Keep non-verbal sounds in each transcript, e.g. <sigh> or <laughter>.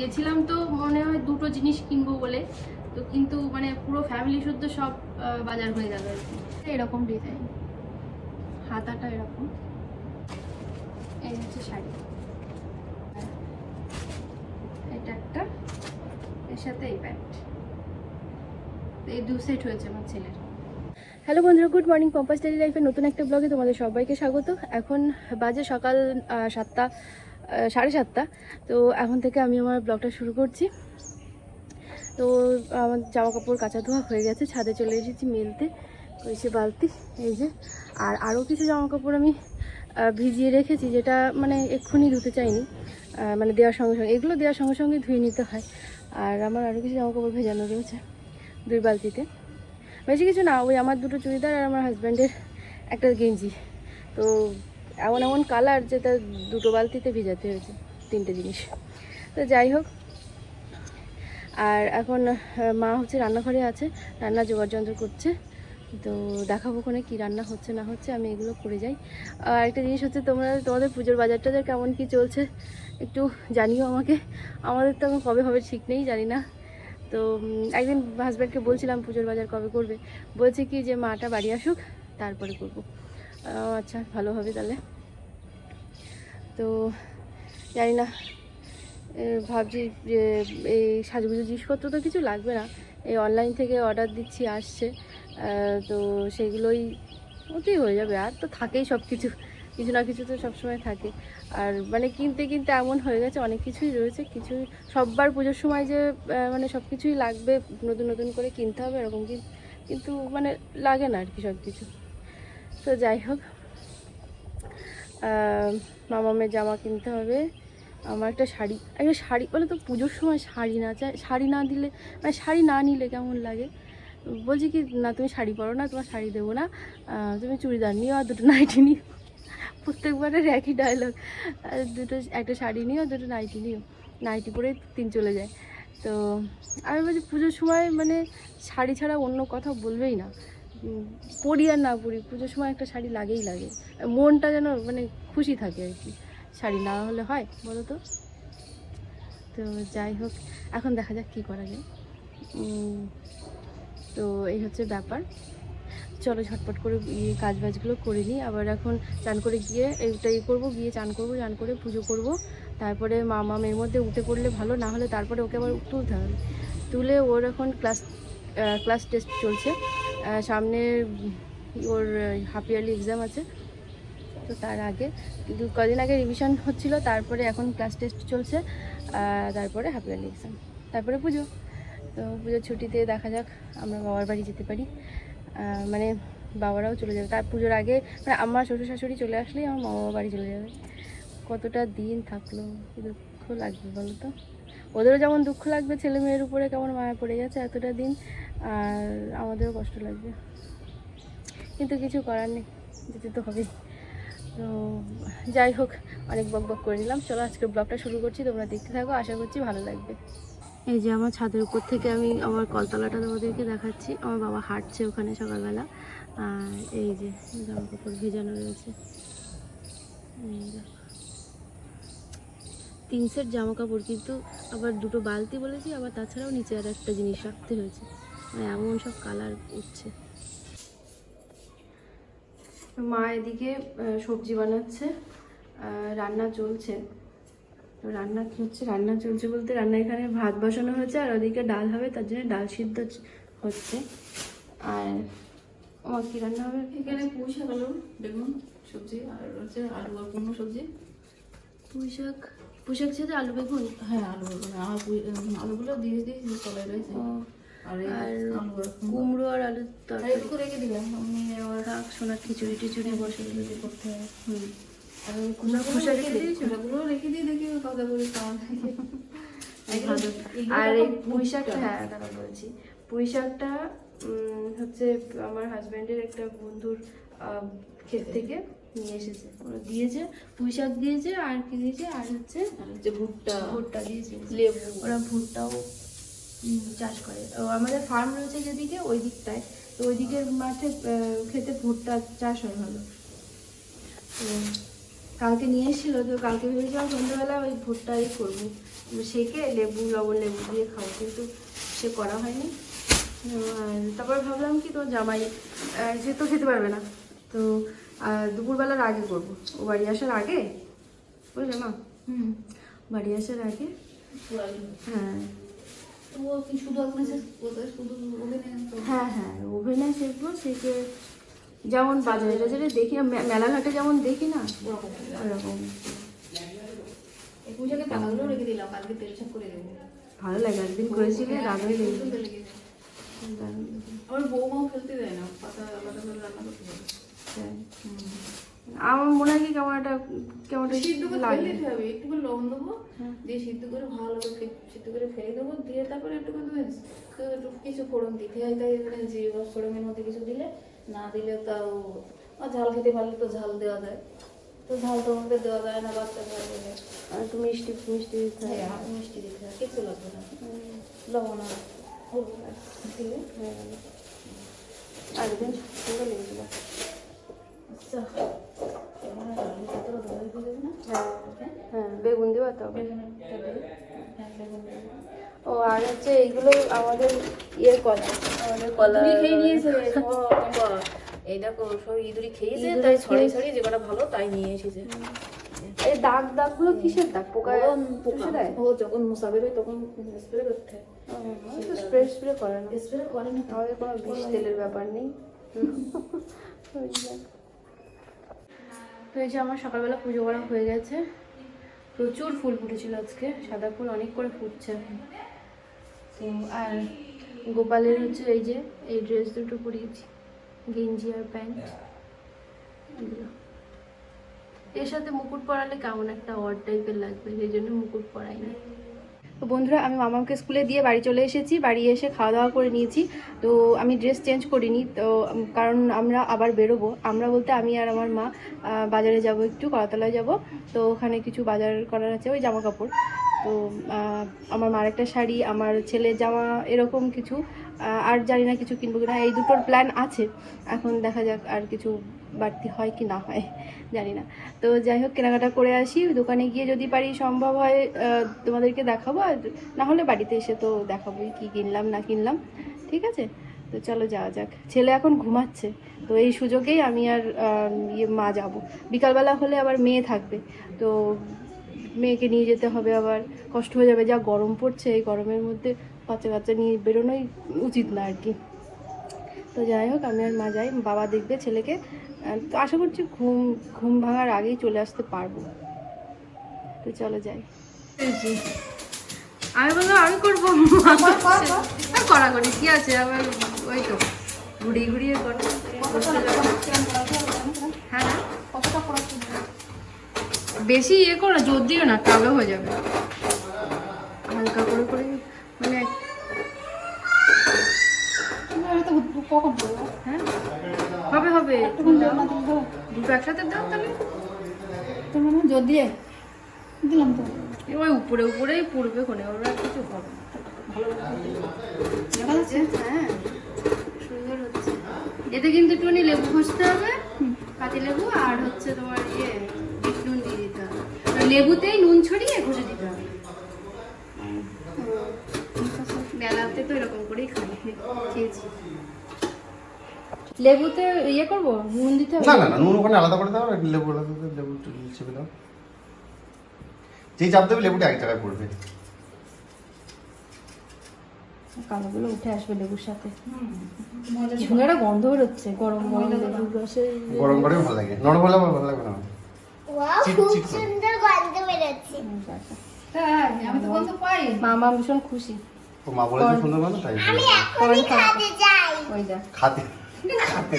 গেছিলাম তো মনে হয় দুটো জিনিস কিনবো বলে। তো কিন্তু মানে পুরো ফ্যামিলি শুদ্ধ সব বাজার হয়ে যাবে আর কি। এরকম ডিজাইন হাতাটা এরকম। এই হচ্ছে শাড়ি। এটা একটা। এর সাথে এই প্যান্ট। এই দু সেট হয়েছে আমার ছেলের। হ্যালো বন্ধুরা গুড মর্নিং পম্পাস ডেলি লাইফের নতুন একটা ব্লগে তোমাদের সবাইকে স্বাগত। এখন বাজে সকাল সাতটা। সাড়ে সাতটা। তো এখন থেকে আমি আমার ব্লগটা শুরু করছি। তো আমার জামা কাপড় কাচা ধোয়া হয়ে গেছে, ছাদে চলে এসেছি মেলতে। কইছে বালতি, এই যে। আর আরও কিছু জামা কাপড় আমি ভিজিয়ে রেখেছি, যেটা মানে এক্ষুনি ধুতে চাইনি। মানে দেওয়ার সঙ্গে সঙ্গে, এগুলো দেওয়ার সঙ্গে সঙ্গে ধুয়ে নিতে হয়। আর আমার আরও কিছু জামা কাপড় ভেজানো রয়েছে দুই বালতিতে। বেশি কিছু না, ওই আমার দুটো চুড়িদার আর আমার হাজব্যান্ডের একটা গেঞ্জি। তো এমন এমন কালার যে তার দুটো বালতিতে ভিজাতে হয়েছে, তিনটে জিনিস। তো যাই হোক, আর এখন মা হচ্ছে রান্নাঘরে আছে, রান্না জোগাড় যন্ত্র করছে। তো দেখাবো কোনে কী রান্না হচ্ছে, না হচ্ছে, আমি এগুলো করে যাই। আর একটা জিনিস হচ্ছে, তোমরা তোমাদের পুজোর বাজারটাদের কেমন কি চলছে, একটু জানিও আমাকে। আমাদের তো এখন কবে হবে ঠিক নেই, জানি না। তো একদিন হাজব্যান্ডকে বলছিলাম পুজোর বাজার কবে করবে। বলছে কি যে, মাটা বাড়ি আসুক, তারপরে করব। আচ্ছা ভালো হবে তাহলে। তো জানি না ভাবছি যে এই সাজগুজো জিনিসপত্র তো কিছু লাগবে না। এই অনলাইন থেকে অর্ডার দিচ্ছি, আসছে। তো সেগুলোই ওতেই হয়ে যাবে। আর তো থাকেই সব কিছু কিছু না কিছু তো সবসময় থাকে। আর মানে কিনতে কিনতে এমন হয়ে গেছে, অনেক কিছুই রয়েছে। কিছু সববার পুজোর সময় যে মানে সব কিছুই লাগবে। নতুন নতুন করে কিনতে হবে এরকম কিন্তু মানে লাগে না আর কি সব কিছু তো যাই হোক মামামের জামা কিনতে হবে। আমার একটা শাড়ি একটা শাড়ি, বলে তো পুজোর সময় শাড়ি না চাই, শাড়ি না দিলে মানে শাড়ি না নিলে কেমন লাগে? বলছি কি, না, তুমি শাড়ি পরো না, তোমার শাড়ি দেবো না। তুমি চুড়িদার নিও আর দুটো নাইটি নিও। প্রত্যেকবারের একই ডায়লগ দুটো, একটা শাড়ি নিও, দুটো নাইটি নিও। নাইটি পরে তিন চলে যায়। তো আমি বলছি, পুজোর সময় মানে শাড়ি ছাড়া অন্য কথা বলবেই না। পরি আর না পরি, পুজোর সময় একটা শাড়ি লাগেই লাগে। মনটা যেন মানে খুশি থাকে আর কি। শাড়ি না হলে হয় বলো তো তো যাই হোক, এখন দেখা যাক কী করা যায়। তো এই হচ্ছে ব্যাপার। চলো ঝটপট করে ইয়ে কাজ বাজগুলো করে নিই। আবার এখন চান করে গিয়ে এইটাই করব, গিয়ে চান করব, চান করে পুজো করব। তারপরে মামা মেয়ের মধ্যে উঠে পড়লে ভালো, না হলে তারপরে ওকে আবার তুলতে হবে। তুলে ওর এখন ক্লাস ক্লাস টেস্ট চলছে। সামনে ওর হাফ ইয়ারলি এক্সাম আছে। তো তার আগে, কিন্তু কদিন আগে রিভিশন হচ্ছিল, তারপরে এখন ক্লাস টেস্ট চলছে তারপরে হাফ ইয়ারলি এক্সাম তারপরে পুজো। তো পুজোর ছুটিতে দেখা যাক, আমরা বাবার বাড়ি যেতে পারি। মানে বাবারাও চলে যাবে। তার পুজোর আগে মানে আমার শ্বশুর শাশুড়ি চলে আসলেই আমার মা বাবা বাড়ি চলে যাবে। কতটা দিন থাকল দুঃখ লাগবে বলো তো ওদেরও যেমন দুঃখ লাগবে ছেলে মেয়ের উপরে কেমন মায়া পড়ে গেছে, এতটা দিন আর আমাদেরও কষ্ট লাগবে। কিন্তু কিছু করার নেই, যেতে তো হবেই। তো যাই হোক, অনেক বক বক করে নিলাম। চলো আজকে ব্লগটা শুরু করছি, তোমরা দেখতে থাকো, আশা করছি ভালো লাগবে। এই যে আমার ছাদের উপর থেকে আমি আমার কলতলাটা তোমাদেরকে দেখাচ্ছি। আমার বাবা হাঁটছে ওখানে সকালবেলা। আর এই যে জামা কাপড় ভেজানো রয়েছে। তিন সেট জামা কাপড়, কিন্তু আবার দুটো বালতি বলেছি, আবার তাছাড়াও নিচে আর একটা জিনিস রাখতে হয়েছে। এমন সব কালার উঠছে। মা এদিকে সবজি বানাচ্ছে রান্না চলছে। তো রান্না কি হচ্ছে রান্না চলছে বলতে রান্না এখানে ভাত বসানো হয়েছে আর ওদিকে ডাল হবে তার জন্য ডাল সিদ্ধ হচ্ছে আর আমার কি রান্না হবে? এখানে পুঁই শাক আলু বেগুন সবজি আর হচ্ছে আলু আর কোনো সবজি। পুঁই শাক? পুঁই শাক সাথে আলু বেগুন? হ্যাঁ আলু বেগুন আমার পুঁই আলুগুলো দিয়ে দিয়েছি তলায় রয়েছে। আর কুমড়ো। আর আলুর তরকারি। একটু রেখে দিলাম। আমি সোনার খিচুড়ি টিচুড়ি। বসে করতে হুম। আর এই পুঁই শাকটা হ্যাঁ বলছি। পুঁই শাকটা হচ্ছে আমার হাজব্যান্ডের একটা বন্ধুর আহ, ক্ষেত থেকে নিয়ে এসেছে। ওরা দিয়েছে পুঁই শাক দিয়েছে আর কি দিয়েছে? আর হচ্ছে ভুট্টা। ভুট্টা দিয়েছে। লেবু। ওরা ভুট্টাও চাষ করে। ও আমাদের ফার্ম রয়েছে যেদিকে ওই দিকটায়। তো ওই দিকের মাঠে খেতে ভুট্টা চাষ হয় ভালো। তো কালকে নিয়ে এসেছিল তো কালকে ভেবেছিলাম সন্ধ্যাবেলা ওই ভুট্টাই করব। সেকে লেবু লবণ লেবু দিয়ে খাব কিন্তু সে করা হয়নি। তারপর ভাবলাম কি তো জামাই সে তো খেতে পারবে না। তো দুপুরবেলার আগে করব। ও বাড়ি আসার আগে? বুঝলে মা? হুম। বাড়ি আসার আগে। হ্যাঁ। হ্যাঁ? হ্যাঁ ওভেনে সেকবো সেকে যেমন বাজারে টাজারে দেখি মেলাঘাটে যেমন দেখি না ওরকম। ভালো লাগে একদিন করেছিলে লেগে সুন্দর লেগে। আমার বৌমাও ফেলতে দেয় না পাতা আলাদা করে রান্না করতে হ্যাঁ। আমার মনে হয় কি কেমন একটা কেমন একটা সিদ্ধ করে ফেলে দিতে হবে একটু করে লবণ দেবো। দিয়ে সিদ্ধ করে ভালো করে সিদ্ধ করে ফেলে দেবো দিয়ে তারপরে একটু করে একটু কিছু ফোড়ন দিতে হয় তাই মানে জিরে ফোড়নের মধ্যে কিছু দিলে না দিলে তাও ঝাল খেতে পারলে তো ঝাল দেওয়া যায়। তো ঝাল তো আমাদের দেওয়া যায় না বাচ্চা ঝাল দিলে আর একটু মিষ্টি মিষ্টি দিতে হয় হ্যাঁ। মিষ্টি দিতে হয় কিছু লাগবে না। লবণ আর আর দিলে হয়ে গেল। একদিন সুন্দর লেগেছিল আচ্ছা এবার আলু কতটা ধরে দিয়ে দেবে না হ্যাঁ হ্যাঁ বেগুন দেওয়া তো হবে। ও আর হচ্ছে এইগুলো আমাদের ইয়ের কলা। আমাদের কলা। খেয়ে নিয়েছে। এই দেখো সব ইঁদুরি খেয়েছে তাই ছড়ে ছড়িয়ে যে কটা ভালো তাই নিয়ে এসেছে। এই দাগ দাগগুলো কিসের দাগ? পোকা পুষে দেয়? ও যখন মশা বেরোয় তখন স্প্রে করতে হয়। স্প্রে স্প্রে করে না। স্প্রে করে না। আমাদের কোনো বিষ তেলের ব্যাপার নেই। <laughs> তো এই যে আমার সকালবেলা পুজো করা হয়ে গেছে। প্রচুর ফুল ফুটেছিল আজকে, সাদা ফুল অনেক করে ফুটছে। তো আর গোপালের হচ্ছে এই যে, এই ড্রেস দুটো পরিয়েছি, গেঞ্জি আর প্যান্ট। এর সাথে মুকুট পরালে কেমন একটা অড টাইপের লাগবে, সেই জন্য মুকুট পরাইনি। তো বন্ধুরা, আমি মামাকে স্কুলে দিয়ে বাড়ি চলে এসেছি। বাড়ি এসে খাওয়া দাওয়া করে নিয়েছি। তো আমি ড্রেস চেঞ্জ করিনি। তো কারণ আমরা আবার বেরোবো। আমরা বলতে আমি আর আমার মা বাজারে যাব একটু, কলাতলায় যাব। তো ওখানে কিছু বাজার করার আছে, ওই জামা কাপড় তো আমার মার একটা শাড়ি, আমার ছেলের জামা, এরকম কিছু। আর জানি না কিছু কিনবো কিনা। এই দুটোর প্ল্যান আছে। এখন দেখা যাক আর কিছু বাড়তি হয় কি না হয়, জানি না। তো যাই হোক, কেনাকাটা করে আসি। দোকানে গিয়ে যদি পারি সম্ভব হয় তোমাদেরকে দেখাবো। আর না হলে বাড়িতে এসে তো দেখাবোই কি কিনলাম, না কিনলাম। ঠিক আছে? তো চলো যাওয়া যাক। ছেলে এখন ঘুমাচ্ছে। তো এই সুযোগেই আমি আর ইয়ে মা যাব। বিকালবেলা হলে আবার মেয়ে থাকবে। তো মেয়েকে নিয়ে যেতে হবে আবার। কষ্ট হয়ে যাবে যা গরম পড়ছে এই গরমের মধ্যে বাচ্চা কাচ্চা নিয়ে বেরোনোই উচিত না আর কি। তো যাই হোক আমি আর মা যাই বাবা দেখবে ছেলেকে। তো আশা করছি ঘুম ঘুম ভাঙার আগেই চলে আসতে পারব। তো চলো যাই। আমি বললাম আমি করব। করা করি কি আছে? আবার ওই তো ঘুরিয়ে ঘুরিয়ে করো। হ্যাঁ হ্যাঁ। কতটা পড়াচ্ছি বেশি ইয়ে করো জোর দিও না কালো হয়ে যাবে। হালকা করে করে মানে হ্যাঁ? হবে হবে। দুটো একসাথে দাও তাহলে। তোমার জোর দিয়ে দিলাম তো ওই উপরে উপরেই পড়বে কোনে ওর আর কিছু হবে হ্যাঁ সুন্দর হচ্ছে এতে কিন্তু একটুখানি লেবু ঘষতে হবে পাতি লেবু আর হচ্ছে তোমার ইয়ে লেবুতেই নুন ছড়িয়ে ঘষে দিতে হবে। মেলাতে তো এরকম করেই খাই। খেয়েছি। লেবুতে ইয়ে করব? নুন দিতে হবে? না না নুন ওখানে আলাদা করে দাও আর লেবু আলাদা লেবু একটু চেপে দাও। যেই চাপ দেবে লেবুটা এক জায়গায় পড়বে। কালোগুলো উঠে আসবে লেবুর সাথে। ঝুঁড়াটা গন্ধ বেরোচ্ছে গরম গরম লেবুর রসে গরম গরমে ভালো লাগে নরম হলে ভালো লাগবে না। মামা ভীষণ খুশি। তো মা বলেছে সুন্দর মানে তাই আমি এখনই খাতে যাই ওই যা খাতে খাতে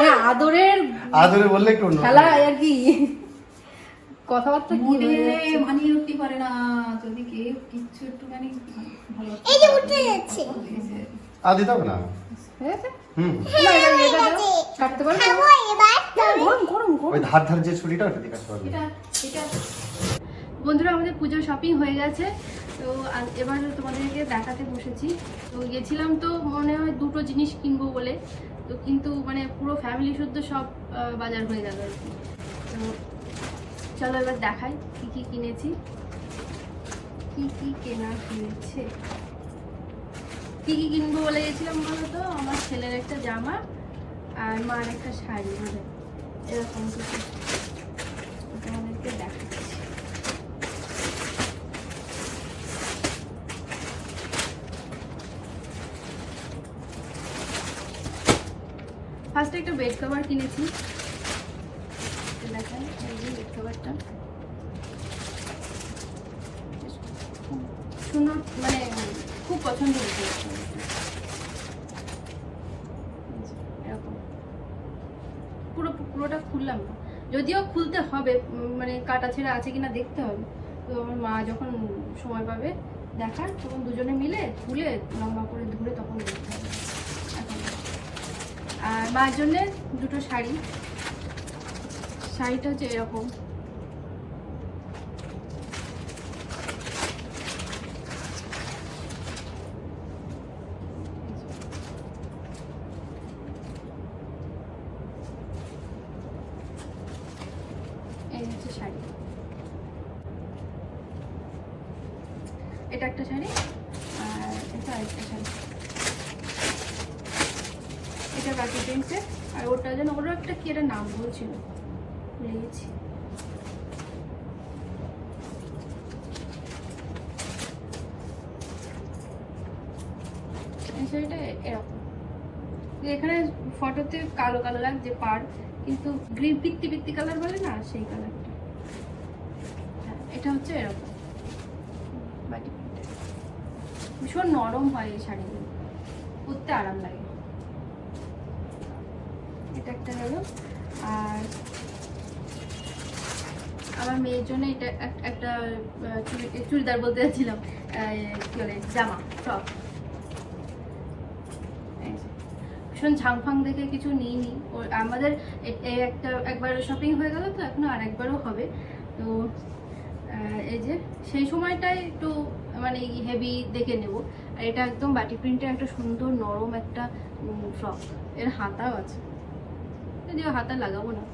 হ্যাঁ আদরের আদরে বললে একটু অন্য খেলা আর কি। কথাবার্তা কি মনে মানিয়ে উঠতে পারে না। যদি কেউ কিচ্ছু একটুখানি ভালো এই যে উঠে যাচ্ছে। দিতে হবে না? বন্ধুরা আমাদের পুজো শপিং হয়ে গেছে। তো এবার তোমাদেরকে দেখাতে বসেছি। তো গেছিলাম তো মনে হয় দুটো জিনিস কিনবো বলে। তো কিন্তু মানে পুরো ফ্যামিলি শুদ্ধ সব বাজার হয়ে গেল আর কি। তো চলো এবার দেখাই কি কি কিনেছি। কি কি কেনা হয়েছে? কি কি কিনবো বলে গেছিলাম বলো তো আমার ছেলের একটা জামা আর মার একটা শাড়ি মানে এরকম কিছু। ফার্স্টে একটা বেড কভার কিনেছি। বেড কভারটা সুন্দর মানে খুব পছন্দ হয়েছে। এরকম পুরো পুরোটা খুললাম। না যদিও খুলতে হবে মানে কাটা ছেঁড়া আছে কিনা দেখতে হবে। তো আমার মা যখন সময় পাবে দেখার, তখন দুজনে মিলে খুলে লম্বা করে ধরে তখন দেখতে হবে। আর মায়ের জন্যে দুটো শাড়ি। শাড়িটা হচ্ছে এরকম এই হচ্ছে শাড়ি এটা একটা শাড়ি আর এটা আরেকটা শাড়ি। এটা বাকি প্রিন্টে আর ওটা যেন ওরও একটা কি একটা নাম বলছিল ভুলে গেছি শাড়িটা এরকম। এখানে ফটোতে কালো কালো লাগছে পার কিন্তু গ্রিন পিত্তি পিত্তি কালার বলে না সেই কালারটা হ্যাঁ, এটা হচ্ছে এরকম। ভীষণ নরম হয় এই শাড়িগুলো পরতে আরাম লাগে। এটা একটা হলো। আর আমার মেয়ের জন্য এটা একটা চুড়িদার বলতে যাচ্ছিলাম কি বলে, জামা টপ ভীষণ ঝাংফাং দেখে কিছু নিইনি। আমাদের একটা একবার শপিং হয়ে গেল তো, এখনও আর একবারও হবে। তো এই যে সেই সময়টাই একটু মানে হেভি দেখে নেব। আর এটা একদম বাটি প্রিন্টের একটা সুন্দর নরম একটা ফ্রক এর হাতাও আছে। যদিও হাতা লাগাবো না,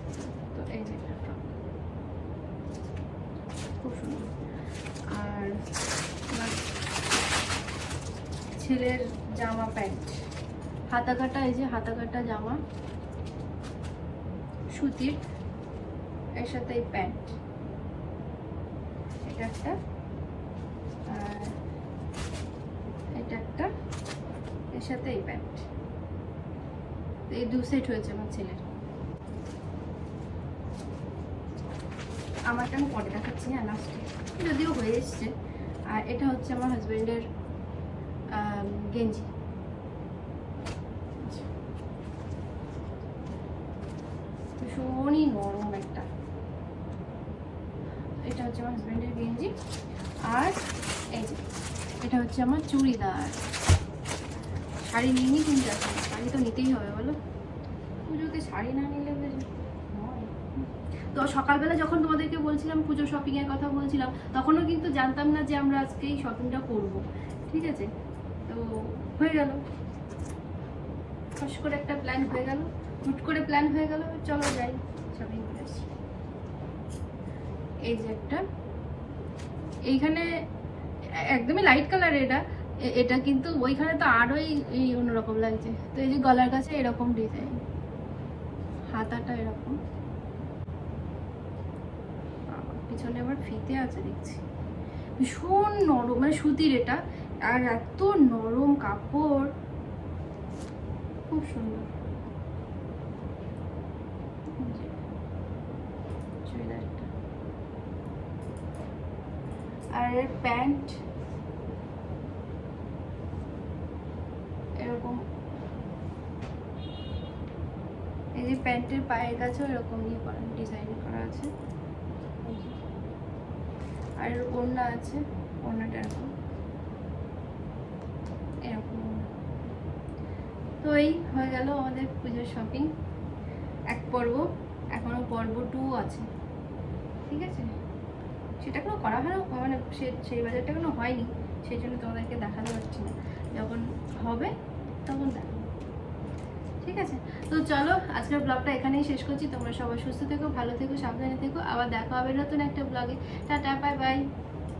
তো এই যে একটা ফ্রক খুব সুন্দর। আর ছেলের জামা প্যান্ট। হাতা কাটা, এই যে হাতা কাটা জামা। সুতির, এর সাথে প্যান্ট। একটা। আর এটা একটা। এর সাথে প্যান্ট। এই দু সেট হয়েছে আমার ছেলের। আমারটা আমি পরে দেখাচ্ছি হ্যাঁ লাস্টে যদিও হয়ে এসছে। আর এটা হচ্ছে আমার হাজবেন্ডের গেঞ্জি। ভীষণই নরম। হচ্ছে আমার হাজবেন্ডের গেঞ্জি আর এই যে, এটা হচ্ছে আমার চুড়িদার। শাড়ি নিয়ে কিন্তু এখন, শাড়ি তো নিতেই হবে বলো। পুজোতে শাড়ি না নিলে তো সকালবেলা যখন তোমাদেরকে বলছিলাম পুজো শপিং এর কথা বলছিলাম, তখনও কিন্তু জানতাম না যে আমরা আজকে এই শপিংটা করব। ঠিক আছে? তো হয়ে গেল। ফস করে একটা প্ল্যান হয়ে গেল। হুট করে প্ল্যান হয়ে গেল, চলো যাই শপিং এই যে একটা, এইখানে একদমই লাইট কালার এটা এটা কিন্তু ওইখানে তো আরোই এই অন্যরকম লাগছে। তো এই যে গলার কাছে এরকম ডিজাইন হাতাটা এরকম। পিছনে আবার ফিতে আছে, দেখছি। ভীষণ নরম মানে সুতির এটা, আর এত নরম কাপড়। খুব সুন্দর এই যে, চুড়িদারটা এর প্যান্ট। এরকম। এই যে প্যান্টের পায়ের কাছেও এরকম ইয়ে করা ডিজাইন করা আছে। আর ওড়না আছে, ওড়নাটা এরকম। এরকম। তো এই হয়ে গেল আমাদের পুজোর শপিং এক পর্ব, এখনও পর্ব টু আছে। ঠিক আছে? সেটা কোনো করা হয় না মানে সে, সেই বাজারটা কোনো হয়নি, সেই জন্য তোমাদেরকে দেখাতে পারছি না। যখন হবে, তখন দেখো ঠিক আছে? তো চলো, আজকের ব্লগটা এখানেই শেষ করছি। তোমরা সবাই সুস্থ থেকো, ভালো থেকো, সাবধানে থেকো। আবার দেখা হবে নতুন একটা ব্লগে। Tata bye bye